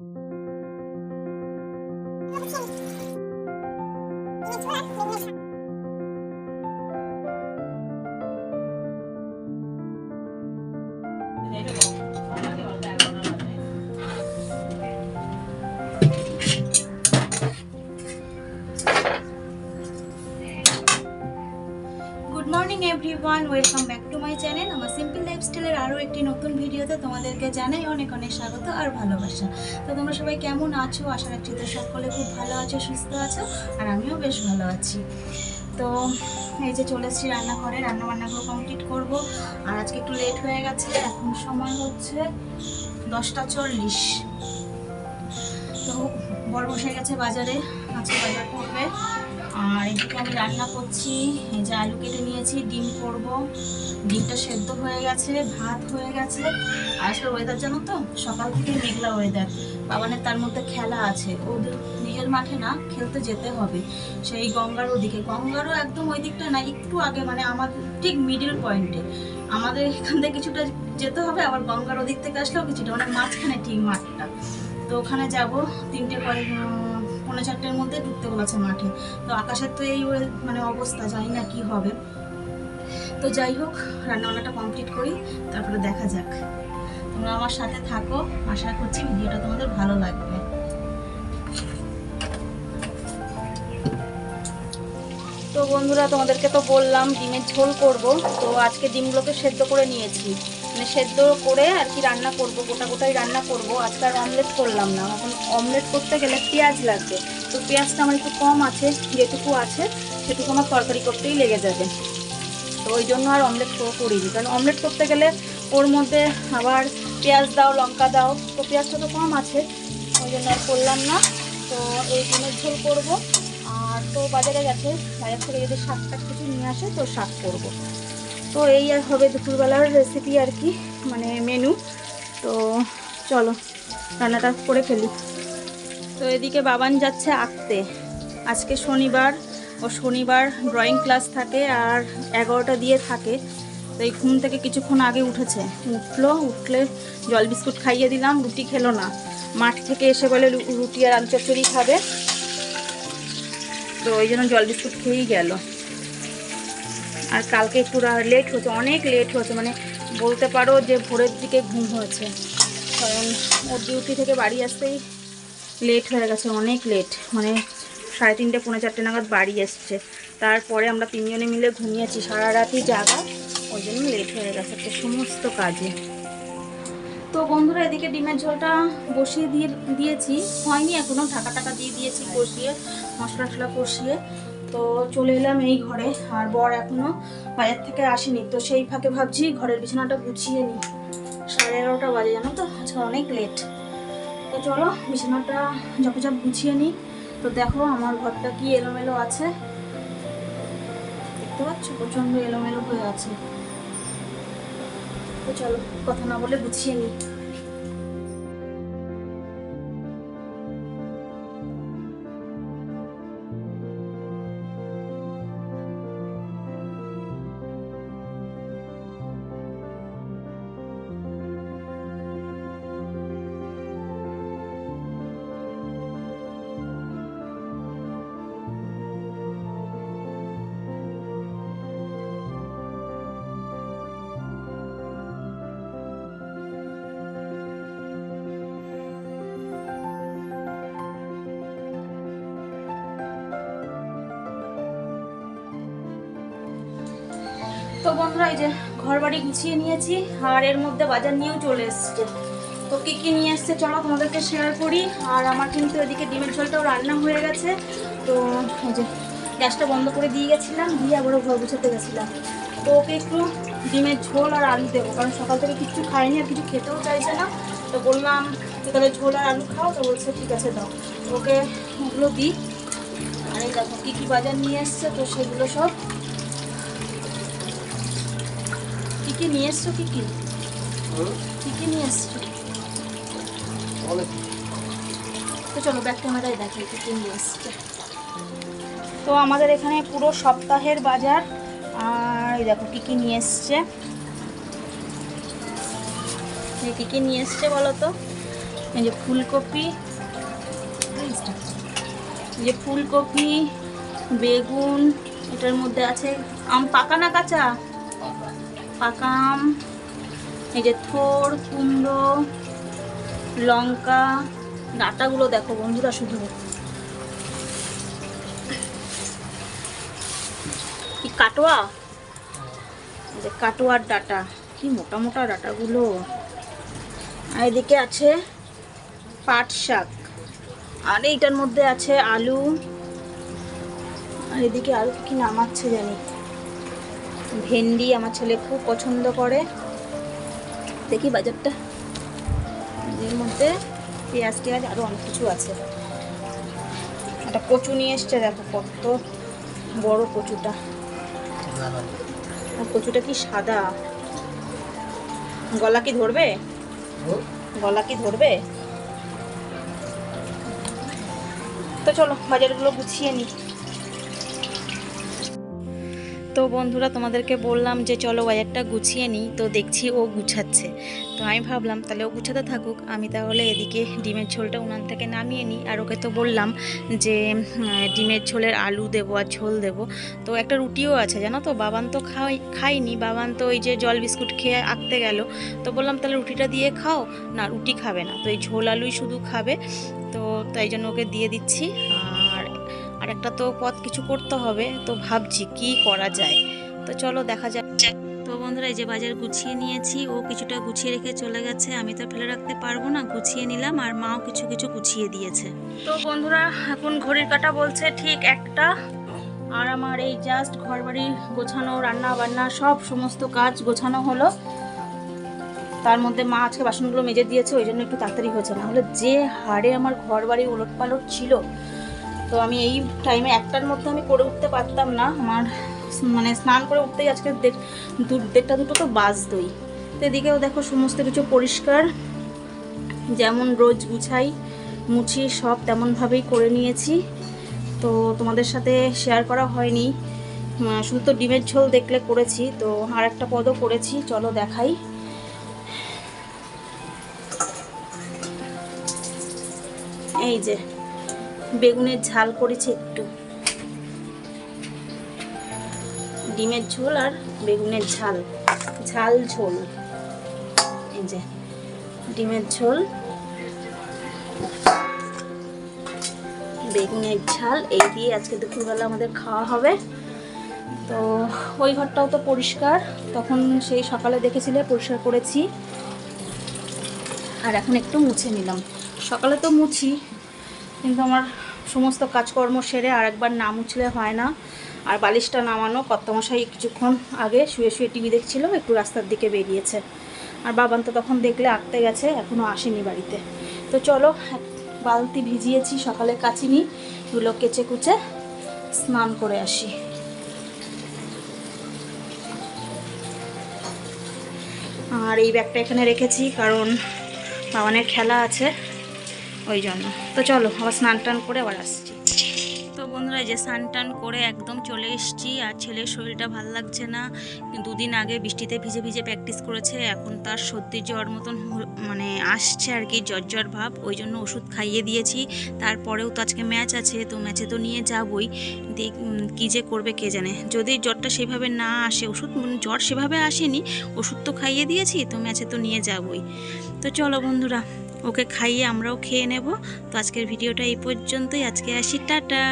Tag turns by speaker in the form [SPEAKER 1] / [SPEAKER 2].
[SPEAKER 1] ありが。everyone welcome back to my channel আমার simple লাইফস্টাইলের আরও একটি নতুন ভিডিওতে তোমাদেরকে জানাই অনেক অনেক স্বাগত আর ভালোবাসা। তো তোমরা সবাই কেমন আছো? আশা রাখছি তো সকলে খুব ভালো আছো, সুস্থ আছো, আর আমিও বেশ ভালো আছি। তো এই যে চলে এসেছি রান্নাঘরে রান্না বান্নাগুলো কমপ্লিট করব। আর আজকে একটু লেট হয়ে গেছে, এখন সময় হচ্ছে দশটা চল্লিশ। তো বড় বসে গেছে বাজারে, আজকে বাজার করবে। আর এদিকে আমি রান্না করছি। এই যে আলু কেটে নিয়েছি, ডিম করব। ডিমটা সেদ্ধ হয়ে গেছে, ভাত হয়ে গেছে। আর আজকে ওয়েদার জানো তো? সকাল থেকে মেঘলা ওয়েদার বাবানের তার মধ্যে খেলা আছে। ওদের নিজের মাঠে না, খেলতে যেতে হবে। সেই গঙ্গার ওদিকে। গঙ্গারও একদম ওই দিকটা না, একটু আগে মানে আমাদের ঠিক মিডিল পয়েন্টে আমাদের এখান থেকে কিছুটা যেতে হবে, আবার গঙ্গার ওদিক থেকে আসলেও কিছুটা। মানে মাঝখানে ঠিক মাঠটা। তো ওখানে যাব। তিনটে পরে পৌনে চারটের মধ্যে ঢুকতে বলেছে মাঠে। তো আকাশের তো এই মানে অবস্থা, জানি না কি হবে। তো যাই হোক, রান্নাবান্নাটা কমপ্লিট করি, তারপরে দেখা যাক। তোমরা আমার সাথে থাকো, আশা করছি ভিডিওটা তোমাদের ভালো লাগবে। তো বন্ধুরা, তোমাদেরকে তো বললাম, ডিমের ঝোল করব। তো আজকে ডিমগুলোকে সেদ্ধ করে নিয়েছি। মানে সেদ্ধ করে আর কি রান্না করব, গোটা গোটাই রান্না করব। আজকে আর অমলেট করলাম না। এখন অমলেট করতে গেলে পেঁয়াজ লাগবে। তো পেঁয়াজটা আমার একটু কম আছে, যেটুকু আছে, সেটুকু আমার তরকারি করতেই লেগে যাবে। তো ওই জন্য আর অমলেট করিনি। কারণ অমলেট করতে গেলে ওর মধ্যে আবার পেঁয়াজ দাও, লঙ্কা দাও। তো পেঁয়াজটা তো কম আছে, ওই জন্য আর করলাম না। তো এই ডিমের ঝোল করব। আর তো বাজারে গেছে, বাজার থেকে যদি শাক টাক কিছু নিয়ে আসে, তো শাক করব। তো এই আর হবে দুপুরবেলার রেসিপি আর কি মানে মেনু তো চলো, রান্নাটা করে ফেলি। তো এদিকে বাবান যাচ্ছে আঁকতে। আজকে শনিবার, ও শনিবার ড্রয়িং ক্লাস থাকে আর এগারোটা দিয়ে থাকে। তো এই ঘুম থেকে কিছুক্ষণ আগে উঠেছে। উঠল, উঠলে জল বিস্কুট খাইয়ে দিলাম, রুটি খেলো না। মাঠ থেকে এসে বলে রুটি আর আলু চচ্চড়ি খাবে? তো ওই জন্য জল বিস্কুট খেয়েই গেল। আর কালকে একটু লেট হয়েছে অনেক লেট হয়েছে মানে বলতে পারো যে ভোরের দিকে ঘুম হয়েছে। কারণ ওর ডিউটি থেকে বাড়ি আসতেই লেট হয়ে গেছে, অনেক লেট মানে সাড়ে তিনটে, পৌনে চারটে নাগাদ বাড়ি এসছে। তারপরে আমরা তিনজনে মিলে ঘুমিয়েছি, সারা রাতই জাগা, ওই জন্য লেট হয়ে গেছে, একটা সমস্ত কাজে। তো বন্ধুরা, এদিকে ডিমের ঝোলটা বসিয়ে দিয়ে দিয়েছি, হয়নি এখনও ঢাকা টাকা দিয়ে দিয়েছি, কষিয়ে মশলা টশলা কষিয়ে। তো চলে এলাম এই ঘরে, আর বর এখনও বাজার থেকে আসেনি। তো সেই ফাঁকে ভাবছি ঘরের বিছানাটা গুছিয়ে নিই। সাড়ে এগারোটা বাজে, জানো তো? আজকে অনেক লেট তো চলো, বিছানাটা ঝপঝপ গুছিয়ে নিই। তো দেখো আমার ঘরটা কি এলোমেলো আছে। দেখতে পাচ্ছ? প্রচণ্ড এলোমেলো হয়ে আছে। তো চলো, কথা না বলে গুছিয়ে নিই। তো বন্ধুরা, এই যে ঘর বাড়ি গুছিয়ে নিয়েছি, আর এর মধ্যে বাজার নিয়েও চলে এসছে। তো কী কী নিয়ে এসছে চলো তোমাদেরকে শেয়ার করি। আর আমার কিন্তু এদিকে ডিমের ঝোলটাও রান্না হয়ে গেছে। তো এই যে গ্যাসটা বন্ধ করে দিয়ে গেছিলাম, দিয়ে আবারও ঘর গুছাতে গেছিলাম। তো ওকে একটু ডিমের ঝোল আর আলু দেবো, কারণ সকাল থেকে কিচ্ছু খাইনি আর কিছু খেতেও চাইছে না। তো বললাম যে তাহলে ঝোল আর আলু খাও। তো বলছে, ঠিক আছে, দাও। ওকে ওগুলো দিই। আর এই দেখো কী কী বাজার নিয়ে এসছে, তো সেগুলো সব কি নিয়ে এসছো কি কি? কি কি নিয়ে এসছো? তো চলো ব্যাক ক্যামেরায় দেখো কি কি নিয়ে এসছে। তো আমাদের এখানে পুরো সপ্তাহের বাজার। আর এই দেখো কি কি নিয়ে এসছে। কি কি নিয়ে এসছে বলো তো? এই যে ফুলকপি। এই যে ফুলকপি বেগুন এটার মধ্যে আছে আম পাকা না কাঁচা? পাকা আম এই যে থোর, কুমড়ো, লঙ্কা, ডাটাগুলো দেখো বন্ধুরা শুধু। কি কাটোয়া? যে কাটোয়ার ডাটা, কি মোটা মোটা ডাটাগুলো। আর এদিকে আছে পাট শাক, আর এইটার মধ্যে আছে আলু। আর এদিকে আলু কি নামাচ্ছে জানি। ভেন্ডি আমার ছেলে খুব পছন্দ করে। দেখি বাজারটা। এর মধ্যে পেঁয়াজ টেয়াজ আরও অনেক কিছু আছে। একটা কচু নিয়ে এসছে, দেখো কত বড় কচুটা। কচুটা কি সাদা? গলা কি ধরবে? গলা কি ধরবে? তো চলো, বাজারগুলো গুছিয়ে নিই। তো বন্ধুরা তোমাদেরকে বললাম যে চলো বাজারটা গুছিয়ে নিই, তো দেখছি ও গুছাচ্ছে। তো আমি ভাবলাম, তাহলে ও গুছাতে থাকুক, আমি তাহলে এদিকে ডিমের ঝোলটা উনান থেকে নামিয়ে নিই। আর ওকে তো বললাম যে ডিমের ঝোলের আলু দেবো আর ঝোল দেবো। তো একটা রুটিও আছে, জানো তো? বাবান তো খাই খাইনি বাবান তো ওই যে জল বিস্কুট খেয়ে আঁকতে গেল। তো বললাম, তাহলে রুটিটা দিয়ে খাও। না, রুটি খাবে না। তো এই ঝোল আলুই শুধু খাবে। তো তাই জন্য ওকে দিয়ে দিচ্ছি। আর আর একটা তো পথ কিছু করতে হবে, তো ভাবছি কি করা যায়। তো চলো দেখা যাক। তো বন্ধুরা, এই যে বাজার গুছিয়ে নিয়েছি, ও কিছুটা গুছিয়ে রেখে চলে গেছে, আমি তো ফেলে রাখতে পারব না, গুছিয়ে নিলাম, আর মাও কিছু কিছু গুছিয়ে দিয়েছে। তো বন্ধুরা, এখন ঘড়ির কাটা বলছে ঠিক একটা, আর আমার এই জাস্ট ঘর বাড়ি গোছানো রান্না বান্না সব সমস্ত কাজ গোছানো হলো। তার মধ্যে মা আজকে বাসনগুলো মেজে দিয়েছে, ওই জন্য একটু তাড়াতাড়ি হয়েছে। না হলে যে হারে আমার ঘর বাড়ি ওলট পালট ছিল তো আমি এই টাইমে একটার মধ্যে আমি করে উঠতে পারতাম না। আমার মানে স্নান করে উঠতেই আজকে দেড়টা দুটো তো বাজতই। তো এদিকেও দেখো সমস্ত কিছু পরিষ্কার। যেমন রোজ গুছাই, মুছি, সব তেমনভাবেই করে নিয়েছি। তো তোমাদের সাথে শেয়ার করা হয়নি। শুধু তো ডিমের ঝোল দেখলে করেছি, তো আর একটা পদও করেছি। চলো দেখাই। এই যে বেগুনের ঝাল করেছি একটু। ডিমের ঝোল আর বেগুনের ঝাল। ঝাল ঝোল। এই যে, ডিমের ঝোল। বেগুনের ঝাল, এই দিয়ে আজকে দুপুরবেলা আমাদের খাওয়া হবে। তো ওই ঘরটাও তো পরিষ্কার, তখন সেই সকালে দেখেছিলে পরিষ্কার করেছি। আর এখন একটু মুছে নিলাম। সকালে তো মুছি কিন্তু আমার সমস্ত কাজকর্ম সেরে আরেকবার না মুছলে হয় না। আর বালিশটা নামানো কর্তমশাই কিছুক্ষণ আগে শুয়ে শুয়ে টিভি দেখছিল, একটু রাস্তার দিকে বেরিয়েছে। আর বাবান তো তখন দেখলে আঁকতে গেছে এখনও আসেনি বাড়িতে। তো চলো বালতি ভিজিয়েছি, সকালে কাচিনি এগুলো কেচে কুচে স্নান করে আসি। আর এই ব্যাগটা এখানে রেখেছি, কারণ বাবানের খেলা আছে। ওই জন্য। তো চলো, আবার স্নান টান করে আবার আসছি। তো বন্ধুরা যে স্নান টান করে একদম চলে এসেছি, আর ছেলের শরীরটা ভালো লাগছে না। দুদিন আগে বৃষ্টিতে ভিজে ভিজে প্র্যাকটিস করেছে, এখন তার সর্দি জ্বর মতন মানে আসছে আর কি, জ্বর জ্বর ভাব। ওই জন্য ওষুধ খাইয়ে দিয়েছি। তারপরেও তো আজকে ম্যাচ আছে, তো ম্যাচে তো নিয়ে যাবই। দেখ কী যে করবে কে জানে। যদি জ্বরটা সেভাবে না আসে, ওষুধ জ্বর সেভাবে আসেনি, ওষুধ তো খাইয়ে দিয়েছি, তো ম্যাচে তো নিয়ে যাবই। তো চলো বন্ধুরা ওকে খাইয়ে আমরাও খেয়ে নেব। তো আজকের ভিডিওটা এই পর্যন্তই। আজকে আসি টাটা।